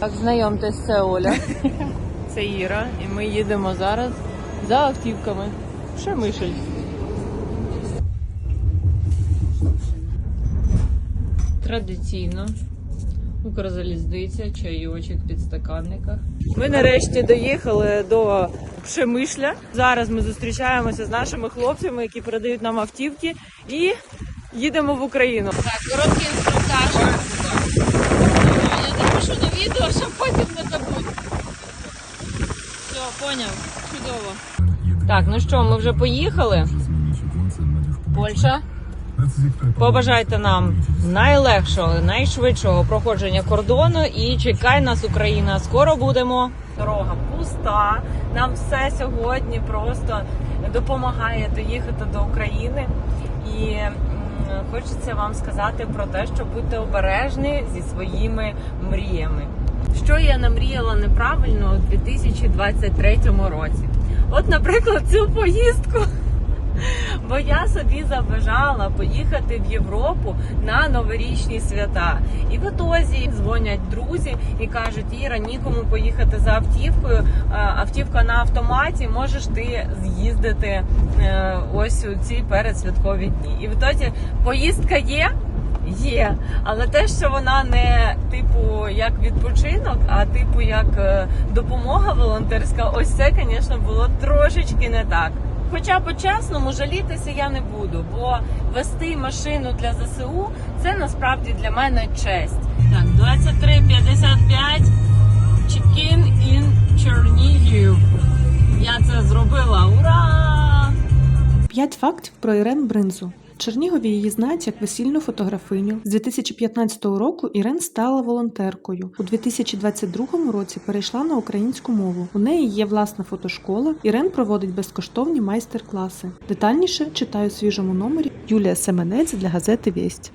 Так, знайомтесь, це Оля. Це Іра, і ми їдемо зараз за автівками. Шемишель. Традиційно. Укрзалізниця, чайочок в підстаканниках. Ми нарешті доїхали до Пшемишля. Зараз ми зустрічаємося з нашими хлопцями, які передають нам автівки, і їдемо в Україну. Так, короткий Поняв. Чудово. Так, ну що, ми вже поїхали. Польща. Побажайте нам найлегшого, найшвидшого проходження кордону і чекай нас, Україна. Скоро будемо. Дорога пуста. Нам все сьогодні просто допомагає доїхати до України. І хочеться вам сказати про те, що будьте обережні зі своїми мріями. Що я намріяла у 2023 році? От, наприклад, цю поїздку. Бо я собі забажала поїхати в Європу на новорічні свята. І в отозі дзвонять друзі і кажуть: Іра, нікому поїхати за автівкою. Автівка на автоматі, можеш ти з'їздити е, ось у ці передсвяткові дні. І в ітоді поїздка є. Є, але те, що вона не типу як відпочинок, а типу як е, допомога волонтерська, ось це, звісно, було трошечки не так. Хоча по-чесному жалітися я не буду, бо вести машину для ЗСУ це насправді для мене честь. Так, 23.55 Check-in in Чернігів. Я це зробила. Ура! П'ять фактів про Ірен Бринзу. Чернігові її знають як весільну фотографиню. З 2015 року Ірен стала волонтеркою. У 2022 році перейшла на українську мову. У неї є власна фотошкола. Ірен проводить безкоштовні майстер-класи. Детальніше читаю у свіжому номері Юлія Семенець для газети Вість.